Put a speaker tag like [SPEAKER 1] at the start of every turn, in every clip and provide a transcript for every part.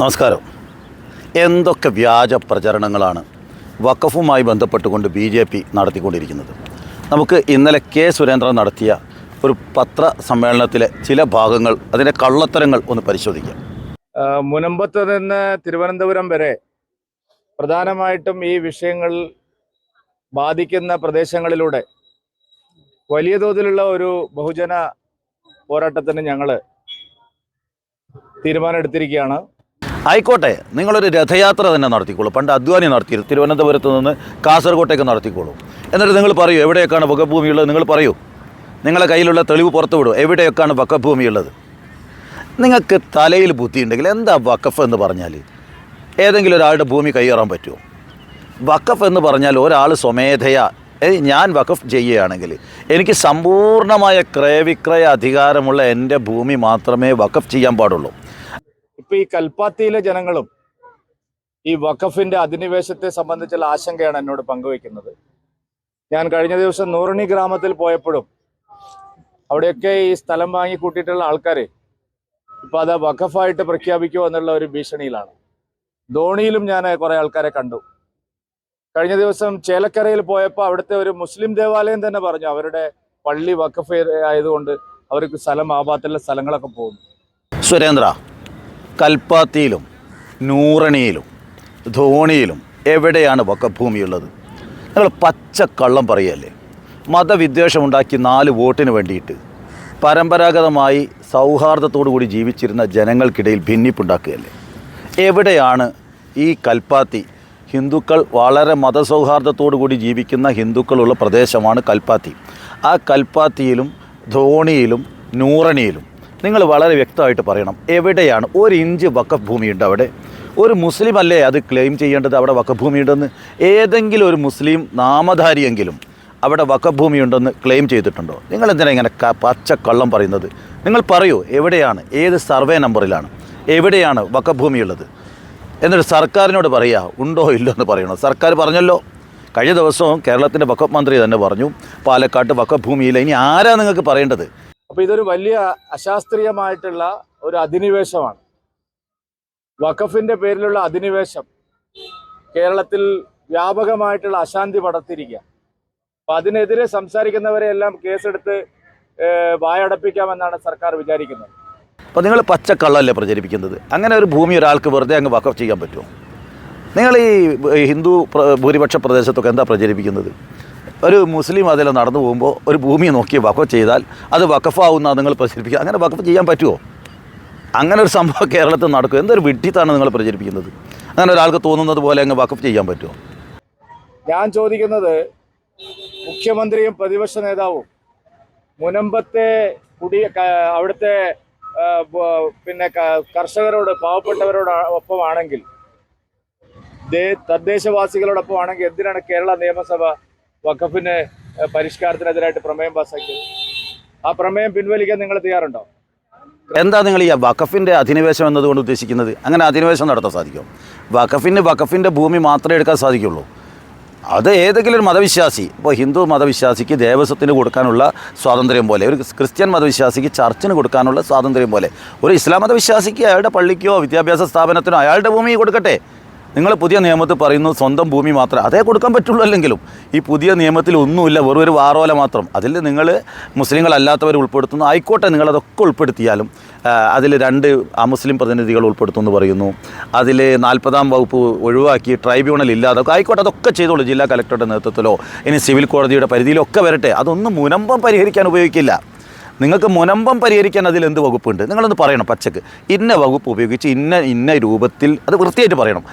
[SPEAKER 1] നമസ്കാരം. എന്തൊക്കെ വ്യാജ പ്രചരണങ്ങളാണ് വഖഫുമായി ബന്ധപ്പെട്ടുകൊണ്ട് ബി ജെ പി നടത്തിക്കൊണ്ടിരിക്കുന്നത്? നമുക്ക് ഇന്നലെ കെ സുരേന്ദ്രൻ നടത്തിയ ഒരു പത്ര സമ്മേളനത്തിലെ ചില ഭാഗങ്ങൾ അതിന്റെ കള്ളത്തരങ്ങൾ ഒന്ന് പരിശോധിക്കാം.
[SPEAKER 2] മുനമ്പത്ത് നിന്ന് തിരുവനന്തപുരം വരെ പ്രധാനമായിട്ടും ഈ വിഷയങ്ങൾ ബാധിക്കുന്ന പ്രദേശങ്ങളിലൂടെ വലിയ തോതിലുള്ള ഒരു ബഹുജന പോരാട്ടത്തിന് ഞങ്ങൾ തീരുമാനമെടുത്തിരിക്കുകയാണ്.
[SPEAKER 1] ആയിക്കോട്ടെ നിങ്ങളൊരു രഥയാത്ര തന്നെ നടത്തിക്കോളൂ. പണ്ട് അദ്വാനി നടത്തി തിരുവനന്തപുരത്ത് നിന്ന് കാസർഗോട്ടേക്ക് നടത്തിക്കോളൂ. എന്നിട്ട് നിങ്ങൾ പറയൂ എവിടെയൊക്കെയാണ് വകഭൂമിയുള്ളത്? നിങ്ങൾ പറയൂ. നിങ്ങളെ കയ്യിലുള്ള തെളിവ് പുറത്തു വിടും. എവിടെയൊക്കെയാണ് വക്കഭൂമിയുള്ളത് നിങ്ങൾക്ക് തലയിൽ ബുദ്ധിയുണ്ടെങ്കിൽ എന്താ വക്കഫ് എന്ന് പറഞ്ഞാൽ ഏതെങ്കിലും ഒരാളുടെ ഭൂമി കൈയേറാൻ പറ്റുമോ? വക്കഫ് എന്ന് പറഞ്ഞാൽ ഒരാൾ സ്വമേധയാ. ഞാൻ വഖഫ് ചെയ്യുകയാണെങ്കിൽ എനിക്ക് സമ്പൂർണമായ ക്രയവിക്രയ അധികാരമുള്ള എന്റെ ഭൂമി മാത്രമേ വഖഫ് ചെയ്യാൻ പാടുള്ളൂ.
[SPEAKER 2] ഇപ്പൊ ഈ കൽപ്പാത്തിയിലെ ജനങ്ങളും ഈ വഖഫിന്റെ അധിനിവേശത്തെ സംബന്ധിച്ചുള്ള ആശങ്കയാണ് എന്നോട് പങ്കുവെക്കുന്നത് ഞാൻ കഴിഞ്ഞ ദിവസം നൂറണി ഗ്രാമത്തിൽ പോയപ്പോഴും അവിടെയൊക്കെ ഈ സ്ഥലം വാങ്ങി കൂട്ടിയിട്ടുള്ള ആൾക്കാരെ ഇപ്പൊ അത് വഖഫായിട്ട് പ്രഖ്യാപിക്കുമോ എന്നുള്ള ഒരു ഭീഷണിയിലാണ്. ധോണിയിലും ഞാൻ കുറെ ആൾക്കാരെ കണ്ടു. കഴിഞ്ഞ ദിവസം ചേലക്കരയിൽ പോയപ്പോൾ അവിടുത്തെ ഒരു മുസ്ലിം ദേവാലയം തന്നെ പറഞ്ഞു അവരുടെ പള്ളി വഖഫ് ആയതുകൊണ്ട് അവർക്ക് സ്ഥലം ആപാത്തുള്ള സ്ഥലങ്ങളൊക്കെ പോകുന്നു.
[SPEAKER 1] സുരേന്ദ്ര കൽപ്പാത്തിയിലും നൂറണിയിലും ധോണിയിലും എവിടെയാണ് വക്കഭൂമിയുള്ളത്? നിങ്ങൾ പച്ചക്കള്ളം പറയല്ലേ? മതവിദ്വേഷമുണ്ടാക്കി നാല് വോട്ടിന് വേണ്ടിയിട്ട് പരമ്പരാഗതമായി സൗഹാർദ്ദത്തോടു കൂടി ജീവിച്ചിരുന്ന ജനങ്ങൾക്കിടയിൽ ഭിന്നിപ്പുണ്ടാക്കുകയല്ലേ? എവിടെയാണ് ഈ കൽപ്പാത്തി? ഹിന്ദുക്കൾ വളരെ മതസൗഹാർദ്ദത്തോടു കൂടി ജീവിക്കുന്ന ഹിന്ദുക്കളുള്ള പ്രദേശമാണ് കൽപ്പാത്തി. ആ കൽപ്പാത്തിയിലും ധോണിയിലും നൂറണിയിലും നിങ്ങൾ വളരെ വ്യക്തമായിട്ട് പറയണം. എവിടെയാണ് ഒരു ഇഞ്ച് വക്കഫ് ഭൂമിയുണ്ട് അവിടെ? ഒരു മുസ്ലിം അല്ലേ അത് ക്ലെയിം ചെയ്യേണ്ടത് അവിടെ വക്കഭൂമിയുണ്ടെന്ന് ഭൂമിയുണ്ടെന്ന് ഏതെങ്കിലും ഒരു മുസ്ലിം നാമധാരിയെങ്കിലും അവിടെ വക്കഭൂമിയുണ്ടെന്ന് ഭൂമിയുണ്ടെന്ന് ക്ലെയിം ചെയ്തിട്ടുണ്ടോ? നിങ്ങൾ എന്തിനാണ് ഇങ്ങനെ പച്ച കള്ളം പറയുന്നത്? നിങ്ങൾ പറയൂ എവിടെയാണ്? ഏത് സർവേ നമ്പറിലാണ്? എവിടെയാണ് വക്കഭൂമിയുള്ളത് എന്നിട്ട് സർക്കാരിനോട് പറയുക ഉണ്ടോ ഇല്ലോ എന്ന് പറയണോ. സർക്കാർ പറഞ്ഞല്ലോ. കഴിഞ്ഞ ദിവസവും കേരളത്തിന്റെ വക്കഫ് മന്ത്രി തന്നെ പറഞ്ഞു പാലക്കാട്ട് വക്കഭൂമിയിൽ ഇനി ആരാ നിങ്ങൾക്ക് പറയേണ്ടത്?
[SPEAKER 2] അപ്പൊ ഇതൊരു വലിയ അശാസ്ത്രീയമായിട്ടുള്ള ഒരു അധിനിവേശമാണ്. വഖഫിന്റെ പേരിലുള്ള അധിനിവേശം കേരളത്തിൽ വ്യാപകമായിട്ടുള്ള അശാന്തി പടർത്തിരിക്കുക അപ്പം അതിനെതിരെ സംസാരിക്കുന്നവരെയെല്ലാം കേസെടുത്ത് വായടപ്പിക്കാമെന്നാണ് സർക്കാർ വിചാരിക്കുന്നത്.
[SPEAKER 1] അപ്പോൾ നിങ്ങൾ പച്ചക്കള്ളല്ലേ പ്രചരിപ്പിക്കുന്നത്? അങ്ങനെ ഒരു ഭൂമി ഒരാൾക്ക് വെറുതെ അങ്ങ് വഖഫ് ചെയ്യാൻ പറ്റുമോ? നിങ്ങൾ ഈ ഹിന്ദു ഭൂരിപക്ഷ പ്രദേശത്തൊക്കെ എന്താ പ്രചരിപ്പിക്കുന്നത്? ഒരു മുസ്ലിം അതിൽ നടന്നു പോകുമ്പോൾ ഒരു ഭൂമി നോക്കി വഖഫ് ചെയ്താൽ അത് വഖഫാവുന്ന നിങ്ങൾ പ്രചരിപ്പിക്കുക. അങ്ങനെ വഖഫ് ചെയ്യാൻ പറ്റുമോ അങ്ങനെ ഒരു സംഭവം കേരളത്തിൽ നടക്കും. എന്തൊരു വിഡ്ഢിത്താണ് നിങ്ങൾ പ്രചരിപ്പിക്കുന്നത്? അങ്ങനെ ഒരാൾക്ക് തോന്നുന്നത് പോലെ അങ്ങ് വഖഫ് ചെയ്യാൻ പറ്റുമോ
[SPEAKER 2] ഞാൻ ചോദിക്കുന്നത് മുഖ്യമന്ത്രിയും പ്രതിപക്ഷ നേതാവും മുനമ്പത്തെ കുടിയ അവിടുത്തെ പിന്നെ കർഷകരോട് പാവപ്പെട്ടവരോട് ഒപ്പമാണെങ്കിൽ തദ്ദേശവാസികളോടൊപ്പം ആണെങ്കിൽ എന്തിനാണ് കേരള നിയമസഭ വഖഫിന് പരിഷ്കാരത്തിനെതിരായിട്ട് പ്രമേയം പാസ്സാക്കിയത് ആ പ്രമേയം പിൻവലിക്കാൻ നിങ്ങൾ തയ്യാറുണ്ടോ?
[SPEAKER 1] എന്താ നിങ്ങൾ ഈ വഖഫിന്റെ അധിനിവേശം എന്നതുകൊണ്ട് ഉദ്ദേശിക്കുന്നത്? അങ്ങനെ അധിനിവേശം നടത്താൻ സാധിക്കും വഖഫിന് വഖഫിന്റെ ഭൂമി മാത്രമേ എടുക്കാൻ സാധിക്കുള്ളൂ. അത് ഏതെങ്കിലും ഒരു മതവിശ്വാസി ഇപ്പോൾ ഹിന്ദു മതവിശ്വാസിക്ക് ദേവസ്വത്തിന് കൊടുക്കാനുള്ള സ്വാതന്ത്ര്യം പോലെ ഒരു ക്രിസ്ത്യൻ മതവിശ്വാസിക്ക് ചർച്ചിന് കൊടുക്കാനുള്ള സ്വാതന്ത്ര്യം പോലെ ഒരു ഇസ്ലാം മതവിശ്വാസിക്ക് അയാളുടെ പള്ളിക്കോ വിദ്യാഭ്യാസ സ്ഥാപനത്തിനോ അയാളുടെ ഭൂമി കൊടുക്കട്ടെ? നിങ്ങൾ പുതിയ നിയമത്തിൽ പറയുന്നു സ്വന്തം ഭൂമി മാത്രം. അതേ കൊടുക്കാൻ പറ്റുള്ളൂ അല്ലെങ്കിലും ഈ പുതിയ നിയമത്തിൽ ഒന്നുമില്ല വെറും ഒരു വാറോല മാത്രം. അതിൽ നിങ്ങൾ മുസ്ലിങ്ങളല്ലാത്തവർ ഉൾപ്പെടുത്തുന്നു. ആയിക്കോട്ടെ നിങ്ങളതൊക്കെ ഉൾപ്പെടുത്തിയാലും അതിൽ രണ്ട് അമുസ്ലിം പ്രതിനിധികൾ ഉൾപ്പെടുത്തുമെന്ന് പറയുന്നു. അതിൽ നാൽപ്പതാം വകുപ്പ് ഒഴിവാക്കി ട്രൈബ്യൂണൽ ഇല്ലാതെ ആയിക്കോട്ടെ അതൊക്കെ ചെയ്തോളൂ. ജില്ലാ കലക്ടറുടെ നേതൃത്വത്തിലോ ഇനി സിവിൽ കോടതിയുടെ പരിധിയിലോ ഒക്കെ വരട്ടെ. അതൊന്നും മുനമ്പം പരിഹരിക്കാൻ ഉപയോഗിക്കില്ല. നിങ്ങൾക്ക് മുനമ്പം പരിഹരിക്കാൻ അതിൽ എന്ത് വകുപ്പുണ്ട്? നിങ്ങളൊന്ന് പറയണം പച്ചക്ക്. ഇന്ന വകുപ്പ് ഉപയോഗിച്ച് ഇന്ന ഇന്ന രൂപത്തിൽ അത് വൃത്തിയായിട്ട് പറയണം.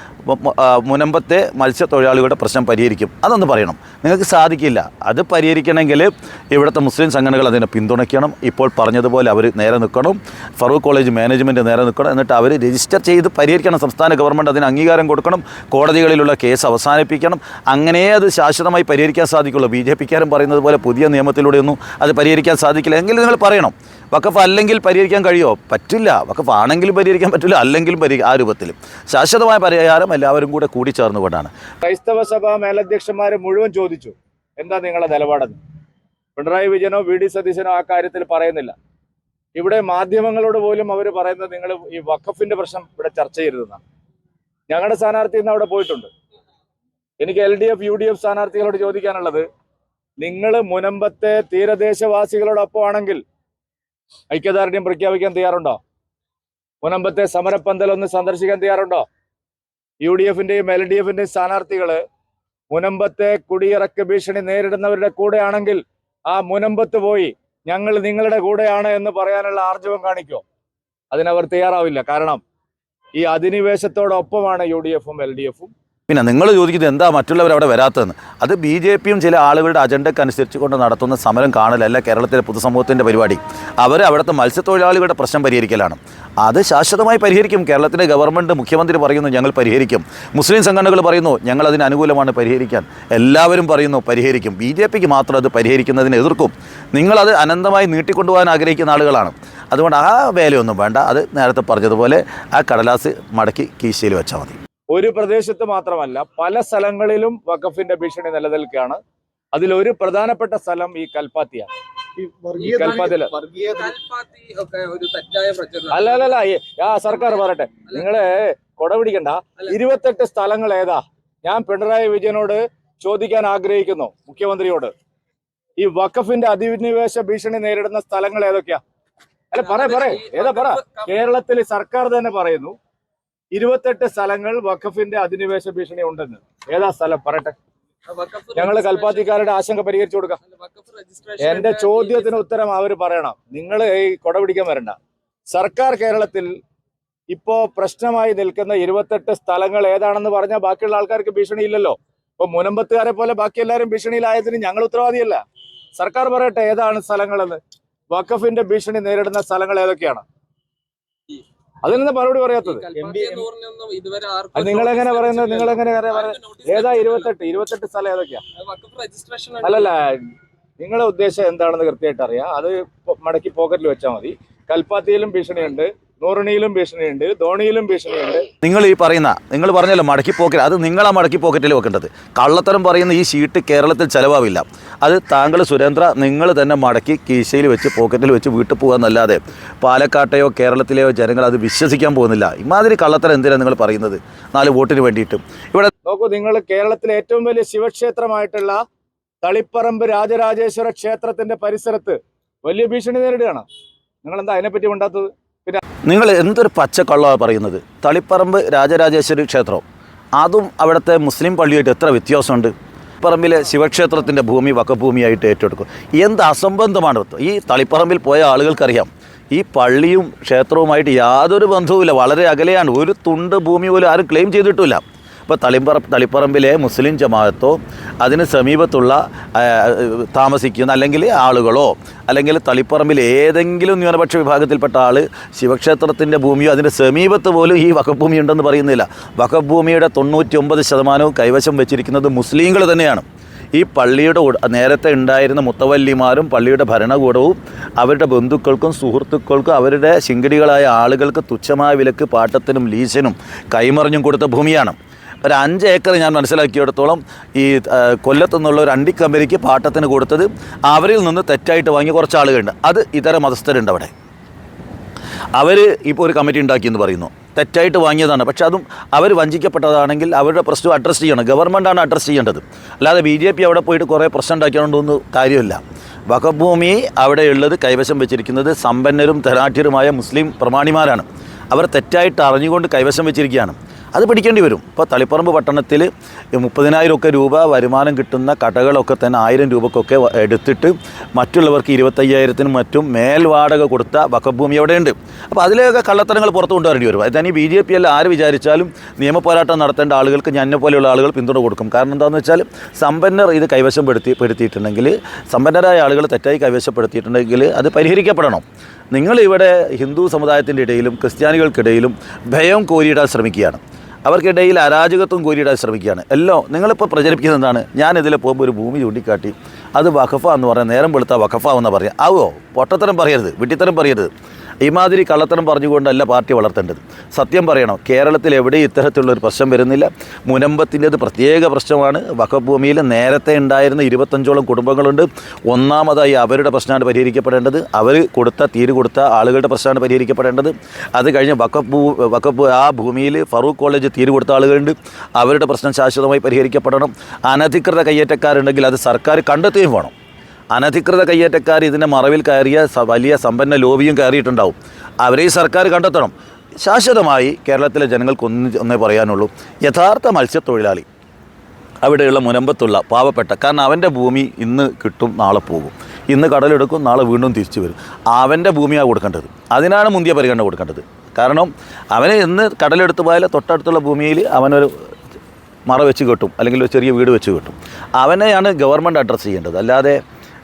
[SPEAKER 1] മുനമ്പത്തെ മത്സ്യത്തൊഴിലാളികളുടെ പ്രശ്നം പരിഹരിക്കും. അതൊന്ന് പറയണം. നിങ്ങൾക്ക് സാധിക്കില്ല. അത് പരിഹരിക്കണമെങ്കിൽ ഇവിടുത്തെ മുസ്ലിം സംഘടനകൾ അതിനെ പിന്തുണയ്ക്കണം. ഇപ്പോൾ പറഞ്ഞതുപോലെ അവർ നേരെ നിൽക്കണം. ഫറൂഖ് കോളേജ് മാനേജ്മെന്റ് നേരെ നിൽക്കണം. എന്നിട്ട് അവർ രജിസ്റ്റർ ചെയ്ത് പരിഹരിക്കണം. സംസ്ഥാന ഗവൺമെന്റ് അതിന് അംഗീകാരം കൊടുക്കണം. കോടതികളിലുള്ള കേസ് അവസാനിപ്പിക്കണം. അങ്ങനെ അത് ശാശ്വതമായി പരിഹരിക്കാൻ സാധിക്കുള്ളൂ. ബി ജെ പിക്കാരും പറയുന്നത് പോലെ പുതിയ നിയമത്തിലൂടെയൊന്നും അത് പരിഹരിക്കാൻ സാധിക്കില്ല. എങ്കിൽ നിങ്ങൾ പറയണം. വക്കഫ് അല്ലെങ്കിൽ പരിഹരിക്കാൻ കഴിയുമോ? പറ്റില്ല. വക്കഫ് ആണെങ്കിലും പരിഹരിക്കാൻ പറ്റില്ല അല്ലെങ്കിലും പരി ആ രൂപത്തിലും. ശാശ്വതമായ പരിഹാരം എല്ലാവരും കൂടെ കൂടിച്ചേർന്നുകൊണ്ടാണ്.
[SPEAKER 2] ക്രൈസ്തവ സഭാ മേലധ്യക്ഷന്മാരെ മുഴുവൻ ചോദിച്ചു എന്താ നിങ്ങളുടെ നിലപാടെന്ന്? പിണറായി വിജയനോ വി. ഡി. സതീശനോ ആ കാര്യത്തിൽ പറയുന്നില്ല. ഇവിടെ മാധ്യമങ്ങളോട് പോലും അവർ പറയുന്നത് നിങ്ങൾ ഈ വഖഫിന്റെ പ്രശ്നം ഇവിടെ ചർച്ച ചെയ്യരുതെന്നാണ്. ഞങ്ങളുടെ സ്ഥാനാർത്ഥി ഇന്ന് അവിടെ പോയിട്ടുണ്ട്. എനിക്ക് L D F U D F സ്ഥാനാർത്ഥികളോട് ചോദിക്കാനുള്ളത് നിങ്ങൾ മുനമ്പത്തെ തീരദേശവാസികളോടൊപ്പം ആണെങ്കിൽ ഐക്യദാർഢ്യം പ്രഖ്യാപിക്കാൻ തയ്യാറുണ്ടോ? മുനമ്പത്തെ സമരപ്പന്തൽ ഒന്ന് സന്ദർശിക്കാൻ തയ്യാറുണ്ടോ? യു ഡി എഫിന്റെയും എൽ ഡി എഫിന്റെയും സ്ഥാനാർത്ഥികൾ മുനമ്പത്തെ കുടിയിറക്ക് ഭീഷണി നേരിടുന്നവരുടെ കൂടെയാണെങ്കിൽ ആ മുനമ്പത്ത് പോയി ഞങ്ങൾ നിങ്ങളുടെ കൂടെയാണ് എന്ന് പറയാനുള്ള ആർജവം കാണിക്കോ? അതിനവർ തയ്യാറാവില്ല. കാരണം ഈ അധിനിവേശത്തോടൊപ്പമാണ് യു ഡി എഫും എൽ ഡി എഫും
[SPEAKER 1] പിന്നെ നിങ്ങൾ ചോദിക്കുന്നത് എന്താ മറ്റുള്ളവർ അവിടെ വരാത്തതെന്ന്? അത് ബി ജെ പിയും ചില ആളുകളുടെ അജണ്ടക്കനുസരിച്ച് കൊണ്ട് നടത്തുന്ന സമരം കാണലല്ല കേരളത്തിലെ പൊതുസമൂഹത്തിന്റെ പരിപാടി. അവർ അവിടുത്തെ മത്സ്യത്തൊഴിലാളികളുടെ പ്രശ്നം പരിഹരിക്കലാണ്. അത് ശാശ്വതമായി പരിഹരിക്കും. കേരളത്തിലെ ഗവൺമെന്റ് മുഖ്യമന്ത്രി പറയുന്നു ഞങ്ങൾ പരിഹരിക്കും. മുസ്ലിം സംഘടനകൾ പറയുന്നു ഞങ്ങൾ അതിന് അനുകൂലമാണ് പരിഹരിക്കാൻ. എല്ലാവരും പറയുന്നു പരിഹരിക്കും. ബി ജെ പിക്ക് മാത്രം അത് പരിഹരിക്കുന്നതിന് എതിർക്കും. നിങ്ങളത് അനന്തമായി നീട്ടിക്കൊണ്ടുപോകാൻ ആഗ്രഹിക്കുന്ന ആളുകളാണ്. അതുകൊണ്ട് ആ വേലയൊന്നും വേണ്ട. അത് നേരത്തെ പറഞ്ഞതുപോലെ ആ കടലാസ് മടക്കി കീശയിൽ വെച്ചാൽ മതി.
[SPEAKER 2] ഒരു പ്രദേശത്ത് മാത്രമല്ല പല സ്ഥലങ്ങളിലും വഖഫിന്റെ ഭീഷണി നിലനിൽക്കുകയാണ്. അതിലൊരു പ്രധാനപ്പെട്ട സ്ഥലം ഈ കൽപ്പാത്തിയാണ്. അല്ല അല്ല ആ സർക്കാർ പറയട്ടെ. നിങ്ങളെ കൊടപിടിക്കണ്ട ഇരുപത്തെട്ട് സ്ഥലങ്ങൾ ഏതാ? ഞാൻ പിണറായി വിജയനോട് ചോദിക്കാൻ ആഗ്രഹിക്കുന്നു മുഖ്യമന്ത്രിയോട്. ഈ വഖഫിന്റെ അധിനിവേശ ഭീഷണി നേരിടുന്ന സ്ഥലങ്ങൾ ഏതൊക്കെയാ? അല്ല പറ പറ. ഏതാ പറ. കേരളത്തിൽ സർക്കാർ തന്നെ പറയുന്നു ഇരുപത്തെട്ട് സ്ഥലങ്ങൾ വഖഫിന്റെ അധിനിവേശ ഭീഷണി ഉണ്ടെന്ന്. ഏതാ സ്ഥലം? പറയട്ടെ. ഞങ്ങൾ കൽപ്പാത്തിക്കാരുടെ ആശങ്ക പരിഹരിച്ചു കൊടുക്കാം. എന്റെ ചോദ്യത്തിന് ഉത്തരം അവർ പറയണം. നിങ്ങൾ ഈ കൊട പിടിക്കാൻ വരണ്ട. സർക്കാർ കേരളത്തിൽ ഇപ്പോ പ്രശ്നമായി നിൽക്കുന്ന ഇരുപത്തെട്ട് സ്ഥലങ്ങൾ ഏതാണെന്ന് പറഞ്ഞാൽ ബാക്കിയുള്ള ആൾക്കാർക്ക് ഭീഷണി ഇല്ലല്ലോ ഇപ്പൊ മുനമ്പത്തുകാരെ പോലെ ബാക്കി എല്ലാവരും ഭീഷണിയിലായതിന് ഞങ്ങൾ ഉത്തരവാദിയല്ല. സർക്കാർ പറയട്ടെ ഏതാണ് സ്ഥലങ്ങളെന്ന്. വഖഫിന്റെ ഭീഷണി നേരിടുന്ന സ്ഥലങ്ങൾ ഏതൊക്കെയാണ്? അതിനെന്താ മറുപടി പറയാത്തത്? അത് നിങ്ങൾ എങ്ങനെ പറയുന്നത്? നിങ്ങൾ എങ്ങനെ പറയുന്നത്? ഏതാ ഇരുപത്തെട്ട്? ഇരുപത്തെട്ട് സ്ഥലം ഏതൊക്കെയാ? അല്ലല്ല നിങ്ങളുടെ ഉദ്ദേശം എന്താണെന്ന് കൃത്യമായിട്ട് അറിയാം അത് മടക്കി പോക്കറ്റിൽ വെച്ചാൽ മതി. കൽപ്പാത്തിയിലും ഭീഷണിയുണ്ട്. നൂറണിയിലും ഭീഷണിയുണ്ട് ധോണിയിലും ഭീഷണിയുണ്ട്.
[SPEAKER 1] നിങ്ങൾ ഈ പറയുന്ന നിങ്ങൾ പറഞ്ഞല്ലോ മടക്കി പോക്കറ്റ് അത് നിങ്ങളാ മടക്കി പോക്കറ്റിൽ വെക്കേണ്ടത്. കള്ളത്തരം പറയുന്ന ഈ ഷീട്ട് കേരളത്തിൽ ചിലവാവില്ല. അത് താങ്കൾ സുരേന്ദ്ര നിങ്ങൾ തന്നെ മടക്കി കീശയിൽ വെച്ച് പോക്കറ്റിൽ വെച്ച് വീട്ടിൽ പോകാന്നല്ലാതെ പാലക്കാട്ടെയോ കേരളത്തിലെയോ ജനങ്ങൾ അത് വിശ്വസിക്കാൻ പോകുന്നില്ല. ഇമാതിരി കള്ളത്തരം എന്തിനാണ് നിങ്ങൾ പറയുന്നത്? നാല് വോട്ടിന് വേണ്ടിയിട്ടും. ഇവിടെ
[SPEAKER 2] നോക്കൂ നിങ്ങൾ കേരളത്തിലെ ഏറ്റവും വലിയ ശിവക്ഷേത്രമായിട്ടുള്ള തളിപ്പറമ്പ് രാജരാജേശ്വര ക്ഷേത്രത്തിന്റെ പരിസരത്ത് വലിയ ഭീഷണി നേരിടുകയാണ്. നിങ്ങൾ എന്താ അതിനെപ്പറ്റി ഉണ്ടാത്തത്
[SPEAKER 1] നിങ്ങൾ എന്തൊരു പച്ചക്കള്ളമാണ് പറയുന്നത്? തളിപ്പറമ്പ് രാജരാജേശ്വരി ക്ഷേത്രം. അതും അവിടുത്തെ മുസ്ലിം പള്ളിയായിട്ട് എത്ര വ്യത്യാസമുണ്ട്? പറമ്പിലെ ശിവക്ഷേത്രത്തിന്റെ ഭൂമി വക്കഭൂമിയായിട്ട് ഏറ്റെടുക്കും. എന്ത് അസംബന്ധമാണ് ഈ തളിപ്പറമ്പിൽ പോയ ആളുകൾക്കറിയാം. ഈ പള്ളിയും ക്ഷേത്രവുമായിട്ട് യാതൊരു ബന്ധവുമില്ല. വളരെ അകലെയാണ്. ഒരു തുണ്ട് ഭൂമി പോലും ആരും ക്ലെയിം ചെയ്തിട്ടില്ല ഇപ്പോൾ തളിപ്പറ തളിപ്പറമ്പിലെ മുസ്ലിം ജമാഅത്തോ അതിന് സമീപത്തുള്ള താമസിക്കുന്ന അല്ലെങ്കിൽ ആളുകളോ അല്ലെങ്കിൽ തളിപ്പറമ്പിൽ ഏതെങ്കിലും ന്യൂനപക്ഷ വിഭാഗത്തിൽപ്പെട്ട ആൾ ശിവക്ഷേത്രത്തിന്റെ ഭൂമിയോ അതിന്റെ സമീപത്ത് പോലും ഈ വഖഫ് ഭൂമി ഉണ്ടെന്ന് പറയുന്നില്ല. വഖഫ് ഭൂമിയുടെ ഒമ്പത് ശതമാനവും കൈവശം വെച്ചിരിക്കുന്നത് മുസ്ലിങ്ങൾ തന്നെയാണ്. ഈ പള്ളിയുടെ നേരത്തെ ഉണ്ടായിരുന്ന മുത്തവല്ലിമാരും പള്ളിയുടെ ഭരണകൂടവും അവരുടെ ബന്ധുക്കൾക്കും സുഹൃത്തുക്കൾക്കും അവരുടെ ശിങ്കടികളായ ആളുകൾക്ക് തുച്ഛമായ വിലക്ക് പാട്ടത്തിനും ലീസിനും കൈമറിഞ്ഞും കൊടുത്ത ഭൂമിയാണ്. ഒരു അഞ്ച് ഏക്കർ ഞാൻ മനസ്സിലാക്കിയിടത്തോളം ഈ കൊല്ലത്തു നിന്നുള്ള ഒരു അണ്ടി കമ്പനിക്ക് പാട്ടത്തിന് കൊടുത്തത് അവരിൽ നിന്ന് തെറ്റായിട്ട് വാങ്ങിയ കുറച്ച് ആളുകളുണ്ട്. അത് ഇതര മതസ്ഥരുണ്ട് അവിടെ. അവർ ഇപ്പോൾ ഒരു കമ്മിറ്റി ഉണ്ടാക്കിയെന്ന് പറയുന്നു. തെറ്റായിട്ട് വാങ്ങിയതാണ്. പക്ഷെ അതും അവർ വഞ്ചിക്കപ്പെട്ടതാണെങ്കിൽ അവരുടെ പ്രശ്നം അഡ്രസ്സ് ചെയ്യണം. ഗവൺമെന്റാണ് അഡ്രസ്സ് ചെയ്യേണ്ടത്. അല്ലാതെ ബി ജെ പി അവിടെ പോയിട്ട് കുറേ പ്രശ്നം ഉണ്ടാക്കിയതുകൊണ്ടൊന്നും കാര്യമില്ല. വകഭൂമി അവിടെയുള്ളത് കൈവശം വെച്ചിരിക്കുന്നത് സമ്പന്നരും ധനാഠ്യരുമായ മുസ്ലിം പ്രമാണിമാരാണ്. അവർ തെറ്റായിട്ട് അറിഞ്ഞുകൊണ്ട് കൈവശം വെച്ചിരിക്കുകയാണ്. അത് പിടിക്കേണ്ടി വരും. ഇപ്പോൾ തളിപ്പറമ്പ് പട്ടണത്തിൽ മുപ്പതിനായിരം ഒക്കെ രൂപ വരുമാനം കിട്ടുന്ന കടകളൊക്കെ തന്നെ ആയിരം രൂപക്കൊക്കെ എടുത്തിട്ട് മറ്റുള്ളവർക്ക് ഇരുപത്തയ്യായിരത്തിനും മറ്റും മേൽവാടക കൊടുത്ത വക്കഭൂമി എവിടെയുണ്ട് അപ്പോൾ അതിലൊക്കെ കള്ളത്തരങ്ങൾ പുറത്തു കൊണ്ടുവരേണ്ടി വരും. അതിന് ബി ജെ പി അല്ല ആര് വിചാരിച്ചാലും നിയമപോരാട്ടം നടത്തേണ്ട ആളുകൾക്ക് ഞാൻ പോലെയുള്ള ആളുകൾ പിന്തുണ കൊടുക്കും. കാരണം എന്താണെന്ന് വെച്ചാൽ സമ്പന്നർ ഇത് കൈവശം പെടുത്തി പെടുത്തിയിട്ടുണ്ടെങ്കിൽ സമ്പന്നരായ ആളുകൾ തെറ്റായി കൈവശപ്പെടുത്തിയിട്ടുണ്ടെങ്കിൽ അത് പരിഹരിക്കപ്പെടണം. നിങ്ങൾ ഇവിടെ ഹിന്ദു സമുദായത്തിന്റെ ഇടയിലും ക്രിസ്ത്യാനികൾക്കിടയിലും ഭയം കോരിയിടാൻ ശ്രമിക്കുകയാണ്. അവർക്കിടയിൽ അരാജകത്വം കോരിയിടാൻ ശ്രമിക്കുകയാണ്. എല്ലാം നിങ്ങളിപ്പോൾ പ്രചരിപ്പിക്കുന്നത് എന്താണ്? ഞാനിതിൽ പോകുമ്പോൾ ഒരു ഭൂമി ചൂണ്ടിക്കാട്ടി അത് വഖഫ എന്ന് പറയാം നേരം വെളുത്താൽ വഖഫ എന്ന് പറയാം. ആവോ? പൊട്ടത്തരം പറയരുത് വിട്ടിത്തരം പറയരുത്. ഇമാതിരി കള്ളത്തരം പറഞ്ഞുകൊണ്ടല്ല പാർട്ടി വളർത്തേണ്ടത്. സത്യം പറയണം? കേരളത്തിൽ എവിടെയും ഇത്തരത്തിലുള്ളൊരു പ്രശ്നം വരുന്നില്ല. മുനമ്പത്തിന്റെത് പ്രത്യേക പ്രശ്നമാണ്. വക്കഭൂമിയിൽ നേരത്തെ ഉണ്ടായിരുന്ന ഇരുപത്തഞ്ചോളം കുടുംബങ്ങളുണ്ട്. ഒന്നാമതായി അവരുടെ പ്രശ്നമാണ് പരിഹരിക്കപ്പെടേണ്ടത്. അവർ കൊടുത്ത തീര് കൊടുത്ത ആളുകളുടെ പ്രശ്നമാണ് പരിഹരിക്കപ്പെടേണ്ടത്. അത് കഴിഞ്ഞ് വക്കഭൂ ഭൂ വഖഫ് ആ ഭൂമിയിൽ ഫറൂഖ് കോളേജ് തീര് കൊടുത്ത ആളുകളുണ്ട്. അവരുടെ പ്രശ്നം ശാശ്വതമായി പരിഹരിക്കപ്പെടണം. അനധികൃത കയ്യേറ്റക്കാരുണ്ടെങ്കിൽ അത് സർക്കാർ കണ്ടെത്തുകയും വേണം. അനധികൃത കയ്യേറ്റക്കാർ ഇതിന്റെ മറവിൽ കയറിയ വലിയ സമ്പന്ന ലോബിയും കയറിയിട്ടുണ്ടാവും. അവരെ ഈ സർക്കാർ കണ്ടെത്തണം. ശാശ്വതമായി കേരളത്തിലെ ജനങ്ങൾക്ക് ഒന്ന് പറയാനുള്ളൂ. യഥാർത്ഥ മത്സ്യത്തൊഴിലാളി അവിടെയുള്ള മുനമ്പത്തുള്ള പാവപ്പെട്ട കാരണം അവന്റെ ഭൂമി ഇന്ന് കിട്ടും നാളെ പോകും. ഇന്ന് കടലെടുക്കും നാളെ വീണ്ടും തിരിച്ചു വരും. അവന്റെ ഭൂമിയാണ് കൊടുക്കേണ്ടത്. അതിനാണ് മുന്തിയ പരിഗണന കൊടുക്കേണ്ടത്. കാരണം അവന് ഇന്ന് കടലെടുത്ത് പോയാൽ തൊട്ടടുത്തുള്ള ഭൂമിയിൽ അവനൊരു മറ വെച്ച് കെട്ടും അല്ലെങ്കിൽ ഒരു ചെറിയ വീട് വെച്ച് കെട്ടും. അവനെയാണ് ഗവൺമെന്റ് അഡ്രസ്സ് ചെയ്യേണ്ടത്. അല്ലാതെ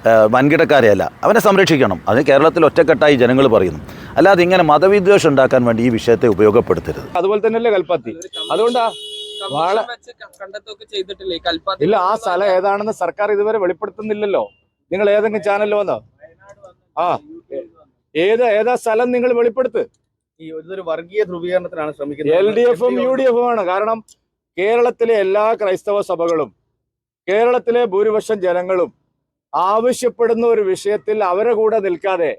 [SPEAKER 1] വൻകിടക്കാരെയല്ല അവനെ സംരക്ഷിക്കണം. അത് കേരളത്തിൽ ഒറ്റക്കെട്ടായി ജനങ്ങൾ പറയുന്നു. അല്ലാതെ ഇങ്ങനെ മതവിദ്വേഷം ഉണ്ടാക്കാൻ വേണ്ടി ഈ വിഷയത്തെ ഉപയോഗപ്പെടുത്തരുത്.
[SPEAKER 2] അതുപോലെ തന്നെയല്ലേ കൽപ്പാത്തി. അതുകൊണ്ടാ വാള- ഇല്ല ആ സ്ഥലം ഏതാണെന്ന് സർക്കാർ ഇതുവരെ വെളിപ്പെടുത്തുന്നില്ലല്ലോ. നിങ്ങൾ ഏതെങ്കിലും ചാനലിൽ വന്നോ? ആ ഏത് ഏതാ സ്ഥലം നിങ്ങൾ വെളിപ്പെടുത്ത്?
[SPEAKER 3] ഈ ഇതൊരു വർഗീയ ധ്രുവീകരണത്തിനാണ്
[SPEAKER 2] എൽ ഡി എഫും യു ഡി എഫും ആണ്. കാരണം കേരളത്തിലെ എല്ലാ ക്രൈസ്തവ സഭകളും കേരളത്തിലെ ഭൂരിപക്ഷം ജനങ്ങളും ആവശ്യപ്പെടുന്ന ഒരു വിഷയത്തിൽ അവരെ കൂടെ നിൽക്കാതെ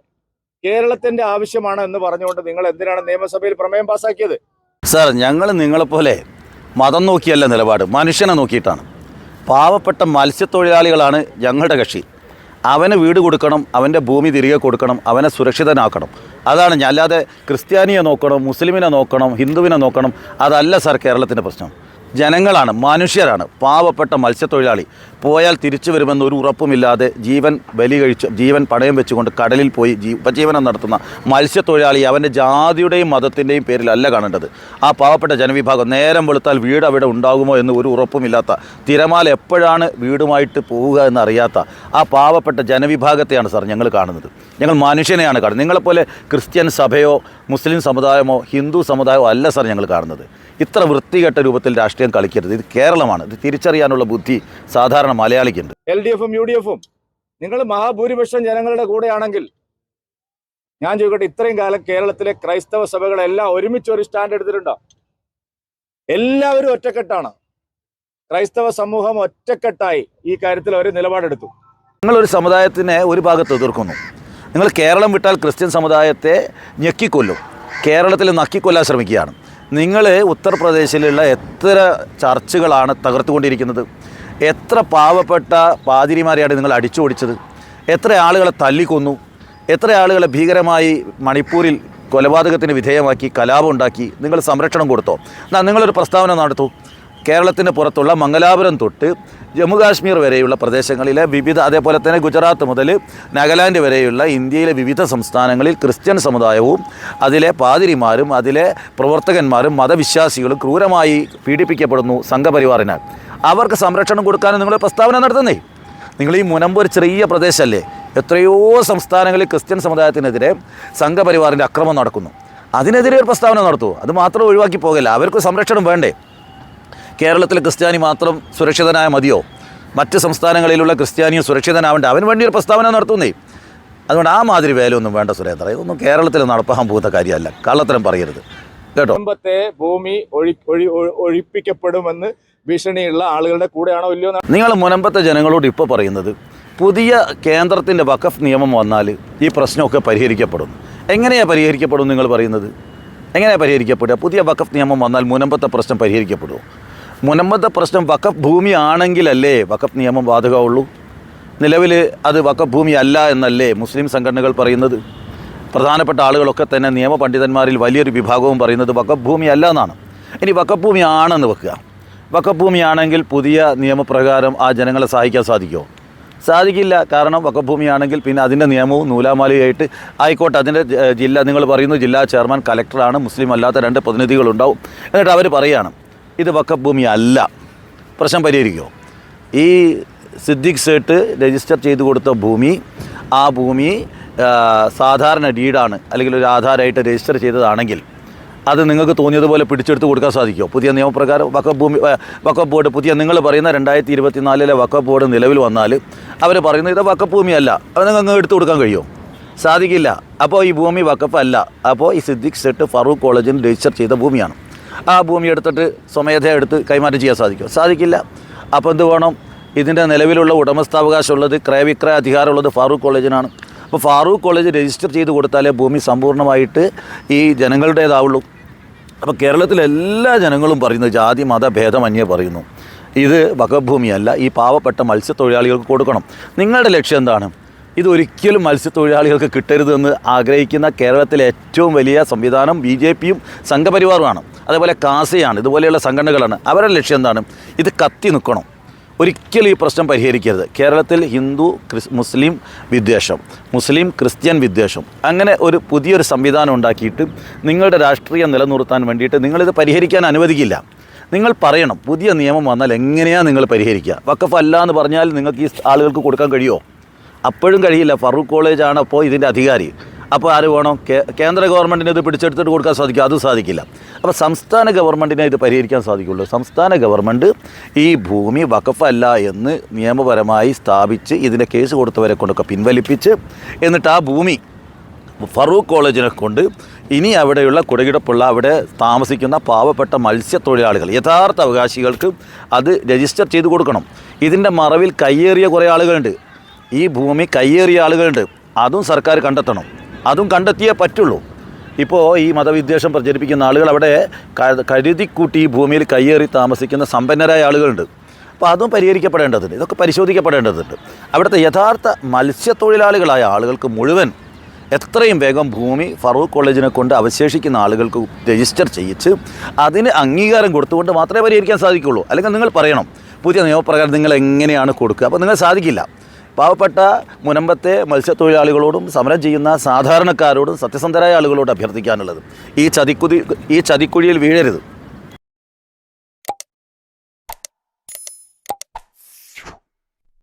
[SPEAKER 2] കേരളത്തിന്റെ ആവശ്യമാണ് എന്ന് പറഞ്ഞുകൊണ്ട് നിങ്ങൾ എന്തിനാണ് നിയമസഭയിൽ പ്രമേയം പാസാക്കിയത്?
[SPEAKER 1] സാർ ഞങ്ങൾ നിങ്ങളെപ്പോലെ മതം നോക്കിയല്ല നിലപാട്. മനുഷ്യനെ നോക്കിയിട്ടാണ്. പാവപ്പെട്ട മത്സ്യത്തൊഴിലാളികളാണ് ഞങ്ങളുടെ കക്ഷി. അവന് വീട് കൊടുക്കണം അവന്റെ ഭൂമി തിരികെ കൊടുക്കണം അവനെ സുരക്ഷിതനാക്കണം. അതാണ് ഞാൻ അല്ലാതെ ക്രിസ്ത്യാനിയെ നോക്കണം മുസ്ലിമിനെ നോക്കണം ഹിന്ദുവിനെ നോക്കണം അതല്ല സാർ കേരളത്തിന്റെ പ്രശ്നം. ജനങ്ങളാണ് മനുഷ്യരാണ് പാവപ്പെട്ട മത്സ്യത്തൊഴിലാളി. പോയാൽ തിരിച്ചു വരുമെന്ന് ഒരു ഉറപ്പുമില്ലാതെ ജീവൻ ബലി കഴിച്ച് ജീവൻ പണയം വെച്ചുകൊണ്ട് കടലിൽ പോയി ജീ ഉപജീവനം നടത്തുന്ന മത്സ്യത്തൊഴിലാളി അവന്റെ ജാതിയുടെയും മതത്തിന്റെയും പേരിലല്ല കാണേണ്ടത്. ആ പാവപ്പെട്ട ജനവിഭാഗം നേരം വെളുത്താൽ വീട് അവിടെ ഉണ്ടാകുമോ എന്ന് ഒരു ഉറപ്പുമില്ലാത്ത തിരമാല എപ്പോഴാണ് വീടുമായിട്ട് പോവുക എന്നറിയാത്ത ആ പാവപ്പെട്ട ജനവിഭാഗത്തെയാണ് സാർ ഞങ്ങൾ കാണുന്നത്. ഞങ്ങൾ മനുഷ്യനെയാണ് കാണുന്നത്. നിങ്ങളെപ്പോലെ ക്രിസ്ത്യൻ സഭയോ മുസ്ലിം സമുദായമോ ഹിന്ദു സമുദായമോ അല്ല സാർ ഞങ്ങൾ കാണുന്നത്. ഇത്ര വൃത്തികെട്ട രൂപത്തിൽ രാഷ്ട്രീയം കളിക്കരുത്. ഇത് കേരളമാണ്. ഇത് തിരിച്ചറിയാനുള്ള ബുദ്ധി സാധാരണ മലയാളിക്കുണ്ട്.
[SPEAKER 2] എൽ ഡി എഫും യു ഡി എഫും നിങ്ങൾ മഹാഭൂരിപക്ഷം ജനങ്ങളുടെ കൂടെയാണെങ്കിൽ ഞാൻ ചോദിക്കട്ടെ ഇത്രയും കാലം കേരളത്തിലെ ക്രൈസ്തവ സഭകളെല്ലാം ഒരുമിച്ച് ഒരു സ്റ്റാൻഡ് എടുത്തിട്ടുണ്ടോ? എല്ലാവരും ഒറ്റക്കെട്ടാണ്. ക്രൈസ്തവ സമൂഹം ഒറ്റക്കെട്ടായി ഈ കാര്യത്തിൽ ഒരു നിലപാടെടുത്തു.
[SPEAKER 1] നിങ്ങളൊരു സമുദായത്തിനെ ഒരു ഭാഗത്ത് എതിർക്കുന്നു. നിങ്ങൾ കേരളം വിട്ടാൽ ക്രിസ്ത്യൻ സമുദായത്തെ ഞെക്കിക്കൊല്ലും. കേരളത്തിൽ നക്കിക്കൊല്ലാൻ ശ്രമിക്കുകയാണ്. നിങ്ങൾ ഉത്തർപ്രദേശിലുള്ള എത്ര ചർച്ചുകളാണ് തകർത്തുകൊണ്ടിരിക്കുന്നത്? എത്ര പാവപ്പെട്ട പാതിരിമാരെയാണ് നിങ്ങൾ അടിച്ചു ഓടിച്ചത് എത്ര ആളുകളെ തല്ലിക്കൊന്നു? എത്ര ആളുകളെ ഭീകരമായി മണിപ്പൂരിൽ കൊലപാതകത്തിന് വിധേയമാക്കി കലാപം ഉണ്ടാക്കി നിങ്ങൾ സംരക്ഷണം കൊടുത്തോ? എന്നാൽ നിങ്ങളൊരു പ്രസ്താവന നടത്തൂ. കേരളത്തിന്റെ പുറത്തുള്ള മംഗലാപുരം തൊട്ട് ജമ്മു കാശ്മീർ വരെയുള്ള പ്രദേശങ്ങളിലെ വിവിധ അതേപോലെ തന്നെ ഗുജറാത്ത് മുതൽ നാഗാലാൻഡ് വരെയുള്ള ഇന്ത്യയിലെ വിവിധ സംസ്ഥാനങ്ങളിൽ ക്രിസ്ത്യൻ സമുദായവും അതിലെ പാതിരിമാരും അതിലെ പ്രവർത്തകന്മാരും മതവിശ്വാസികളും ക്രൂരമായി പീഡിപ്പിക്കപ്പെടുന്നു സംഘപരിവാറിനാൽ. അവർക്ക് സംരക്ഷണം കൊടുക്കാനും നിങ്ങൾ പ്രസ്താവന നടത്തുന്നേ. നിങ്ങൾ ഈ മുനമ്പ് ഒരു ചെറിയ പ്രദേശമല്ലേ എത്രയോ സംസ്ഥാനങ്ങളിൽ ക്രിസ്ത്യൻ സമുദായത്തിനെതിരെ സംഘപരിവാറിന്റെ അക്രമം നടക്കുന്നു. അതിനെതിരെ ഒരു പ്രസ്താവന നടത്തുമോ അത് മാത്രം ഒഴിവാക്കി പോകല്ല അവർക്ക് സംരക്ഷണം വേണ്ടേ? കേരളത്തിലെ ക്രിസ്ത്യാനി മാത്രം സുരക്ഷിതനായ മതിയോ? മറ്റ് സംസ്ഥാനങ്ങളിലുള്ള ക്രിസ്ത്യാനിയും സുരക്ഷിതനാവേണ്ട. അവൻ വേണ്ടി ഒരു പ്രസ്താവന നടത്തുന്നേ. അതുകൊണ്ട് ആ മാതിരി വേലയൊന്നും വേണ്ട സുരേന്ദ്ര. ഇതൊന്നും കേരളത്തിൽ നടപ്പാൻ പോകുന്ന കാര്യമല്ല. കള്ളത്തരം പറയരുത്. കേട്ടോ?
[SPEAKER 2] കുടുംബത്തെ ഭൂമി ഒഴി ഒഴി- ഒഴിപ്പിക്കപ്പെടുമെന്ന് ഭീഷണിയുള്ള ആളുകളുടെ കൂടെയാണോ ഇല്ലയോ
[SPEAKER 1] നിങ്ങൾ മുനമ്പത്തെ ജനങ്ങളോട് ഇപ്പോൾ പറയുന്നത് പുതിയ കേന്ദ്രത്തിന്റെ വഖഫ് നിയമം വന്നാൽ ഈ പ്രശ്നമൊക്കെ പരിഹരിക്കപ്പെടും. എങ്ങനെയാണ് പരിഹരിക്കപ്പെടും നിങ്ങൾ പറയുന്നത്? എങ്ങനെയാണ് പരിഹരിക്കപ്പെടുക? പുതിയ വഖഫ് നിയമം വന്നാൽ മുനമ്പത്തെ പ്രശ്നം പരിഹരിക്കപ്പെടുമോ? മുനമ്പത്തെ പ്രശ്നം വക്കഫ് ഭൂമി ആണെങ്കിലല്ലേ വഖഫ് നിയമം ബാധകമുള്ളൂ നിലവിൽ അത് വക്കഫ് ഭൂമി അല്ല എന്നല്ലേ മുസ്ലിം സംഘടനകൾ പറയുന്നത്? പ്രധാനപ്പെട്ട ആളുകളൊക്കെ തന്നെ നിയമ പണ്ഡിതന്മാരിൽ വലിയൊരു വിഭാഗവും പറയുന്നത് വക്കഫ് ഭൂമി അല്ല എന്നാണ്. ഇനി വക്കഫ് ഭൂമി ആണെന്ന് വെക്കുക. വഖഫ് ഭൂമിയാണെങ്കിൽ പുതിയ നിയമപ്രകാരം ആ ജനങ്ങളെ സഹായിക്കാൻ സാധിക്കുമോ? സാധിക്കില്ല. കാരണം വഖഫ് ഭൂമിയാണെങ്കിൽ പിന്നെ അതിന്റെ നിയമവും നൂലാമാലയായിട്ട് ആയിക്കോട്ടെ. അതിന്റെ ജില്ല നിങ്ങൾ പറയുന്നു ജില്ലാ ചെയർമാൻ കലക്ടറാണ് മുസ്ലിം അല്ലാത്ത രണ്ട് പ്രതിനിധികളുണ്ടാവും. എന്നിട്ട് അവർ പറയുകയാണ് ഇത് വഖഫ് ഭൂമി അല്ല. പ്രശ്നം പരിഹരിക്കുമോ ഈ സിദ്ദിഖ് സേട്ട് രജിസ്റ്റർ ചെയ്തു കൊടുത്ത ഭൂമി ആ ഭൂമി സാധാരണ ഡീഡാണ് അല്ലെങ്കിൽ ഒരു ആധാരമായിട്ട് രജിസ്റ്റർ ചെയ്തതാണെങ്കിൽ അത് നിങ്ങൾക്ക് തോന്നിയതുപോലെ പിടിച്ചെടുത്ത് കൊടുക്കാൻ സാധിക്കുമോ? പുതിയ നിയമപ്രകാരം വക്കഫ് ഭൂമി വക്കഫ് ബോർഡ് പുതിയ നിങ്ങൾ പറയുന്ന രണ്ടായിരത്തി ഇരുപത്തി നാലിലെ വഖഫ് ബോർഡ് നിലവിൽ വന്നാൽ അവർ പറയുന്നത് ഇത് വഖഫ് ഭൂമിയല്ല. അത് നിങ്ങൾക്ക് എടുത്തു കൊടുക്കാൻ കഴിയുമോ സാധിക്കില്ല. അപ്പോൾ ഈ ഭൂമി വക്കഫ് അല്ല അപ്പോൾ ഈ സിദ്ദിഖ് സെട്ട് ഫറൂഖ് കോളേജിൽ രജിസ്റ്റർ ചെയ്ത ഭൂമിയാണ്. ആ ഭൂമി എടുത്തിട്ട് സ്വമേധയ എടുത്ത് കൈമാറ്റം ചെയ്യാൻ സാധിക്കും. സാധിക്കില്ല. അപ്പോൾ എന്ത് വേണം? ഇതിന്റെ നിലവിലുള്ള ഉടമസ്ഥാവകാശം ഉള്ളത് ക്രയവിക്രയ അധികാരമുള്ളത് ഫാറൂഖ് കോളേജിനാണ്. അപ്പോൾ ഫാറൂഖ് കോളേജ് രജിസ്റ്റർ ചെയ്ത് കൊടുത്താലേ ഭൂമി സമ്പൂർണമായിട്ട് ഈ ജനങ്ങളുടേതാവുള്ളൂ. അപ്പോൾ കേരളത്തിലെ എല്ലാ ജനങ്ങളും പറയുന്നത് ജാതി മത ഭേദമന്യേ പറയുന്നു. ഇത് വകഭൂമിയല്ല. ഭൂമിയല്ല ഈ പാവപ്പെട്ട മത്സ്യത്തൊഴിലാളികൾക്ക് കൊടുക്കണം. നിങ്ങളുടെ ലക്ഷ്യം എന്താണ്? ഇത് ഒരിക്കലും മത്സ്യത്തൊഴിലാളികൾക്ക് കിട്ടരുതെന്ന് ആഗ്രഹിക്കുന്ന കേരളത്തിലെ ഏറ്റവും വലിയ സംവിധാനം ബി ജെ പിയും സംഘപരിവാറുമാണ്. അതേപോലെ കാസയാണ് ഇതുപോലെയുള്ള സംഘടനകളാണ്. അവരുടെ ലക്ഷ്യം എന്താണ്? ഇത് കത്തി നിൽക്കണം. ഒരിക്കലും ഈ പ്രശ്നം പരിഹരിക്കരുത്. കേരളത്തിൽ ഹിന്ദു ക്രിസ് മുസ്ലിം വിദ്വേഷം മുസ്ലിം ക്രിസ്ത്യൻ വിദ്വേഷം അങ്ങനെ ഒരു പുതിയൊരു സംവിധാനം ഉണ്ടാക്കിയിട്ട് നിങ്ങളുടെ രാഷ്ട്രീയം നിലനിർത്താൻ വേണ്ടിയിട്ട് നിങ്ങളിത് പരിഹരിക്കാൻ അനുവദിക്കില്ല. നിങ്ങൾ പറയണം പുതിയ നിയമം വന്നാൽ എങ്ങനെയാണ് നിങ്ങൾ പരിഹരിക്കുക? വക്കഫ് അല്ല എന്ന് പറഞ്ഞാൽ നിങ്ങൾക്ക് ഈ ആളുകൾക്ക് കൊടുക്കാൻ കഴിയുമോ? അപ്പോഴും കഴിയില്ല. ഫറൂഖ് കോളേജാണ് അപ്പോൾ ഇതിന്റെ അധികാരി. അപ്പോൾ ആര് വേണം? കേന്ദ്ര ഗവൺമെന്റിന് ഇത് പിടിച്ചെടുത്തിട്ട് കൊടുക്കാൻ സാധിക്കും അത് സാധിക്കില്ല. അപ്പോൾ സംസ്ഥാന ഗവൺമെന്റിനെ ഇത് പരിഹരിക്കാൻ സാധിക്കുള്ളൂ. സംസ്ഥാന ഗവൺമെന്റ് ഈ ഭൂമി വഖഫല്ല എന്ന് നിയമപരമായി സ്ഥാപിച്ച് ഇതിന്റെ കേസ് കൊടുത്തവരെ കൊണ്ടൊക്കെ പിൻവലിപ്പിച്ച് എന്നിട്ട് ആ ഭൂമി ഫറൂഖ് കോളേജിനെ കൊണ്ട് ഇനി അവിടെയുള്ള കുടകിടപ്പുള്ള അവിടെ താമസിക്കുന്ന പാവപ്പെട്ട മത്സ്യത്തൊഴിലാളികൾ യഥാർത്ഥ അവകാശികൾക്ക് അത് രജിസ്റ്റർ ചെയ്ത് കൊടുക്കണം. ഇതിന്റെ മറവിൽ കയ്യേറിയ കുറേ ആളുകളുണ്ട്. ഈ ഭൂമി കയ്യേറിയ ആളുകളുണ്ട്. അതും സർക്കാർ കണ്ടെത്തണം. അതും കണ്ടെത്തിയേ പറ്റുള്ളൂ. ഇപ്പോൾ ഈ മതവിദ്വേഷം പ്രചരിപ്പിക്കുന്ന ആളുകൾ അവിടെ കരുതിക്കൂട്ടി ഈ ഭൂമിയിൽ കയ്യേറി താമസിക്കുന്ന സമ്പന്നരായ ആളുകളുണ്ട്. അപ്പോൾ അതും പരിഹരിക്കപ്പെടേണ്ടതുണ്ട്. ഇതൊക്കെ പരിശോധിക്കപ്പെടേണ്ടതുണ്ട്. അവിടുത്തെ യഥാർത്ഥ മത്സ്യത്തൊഴിലാളികളായ ആളുകൾക്ക് മുഴുവൻ എത്രയും വേഗം ഭൂമി ഫറൂഖ് കോളേജിനെ കൊണ്ട് അവശേഷിക്കുന്ന ആളുകൾക്ക് രജിസ്റ്റർ ചെയ്യിച്ച് അതിന് അംഗീകാരം കൊടുത്തുകൊണ്ട് മാത്രമേ പരിഹരിക്കാൻ സാധിക്കുകയുള്ളൂ അല്ലെങ്കിൽ നിങ്ങൾ പറയണം പുതിയ നിയമപ്രകാരം നിങ്ങൾ എങ്ങനെയാണ് കൊടുക്കുക? അപ്പോൾ നിങ്ങൾ സാധിക്കില്ല. പാവപ്പെട്ട മുനമ്പത്തെ മത്സ്യത്തൊഴിലാളികളോടും സമരം ചെയ്യുന്ന സാധാരണക്കാരോടും സത്യസന്ധരായ ആളുകളോടും അഭ്യർത്ഥിക്കാനുള്ളത്. ഈ ചതിക്കുതി ഈ ചതിക്കുഴിയിൽ വീഴരുത്.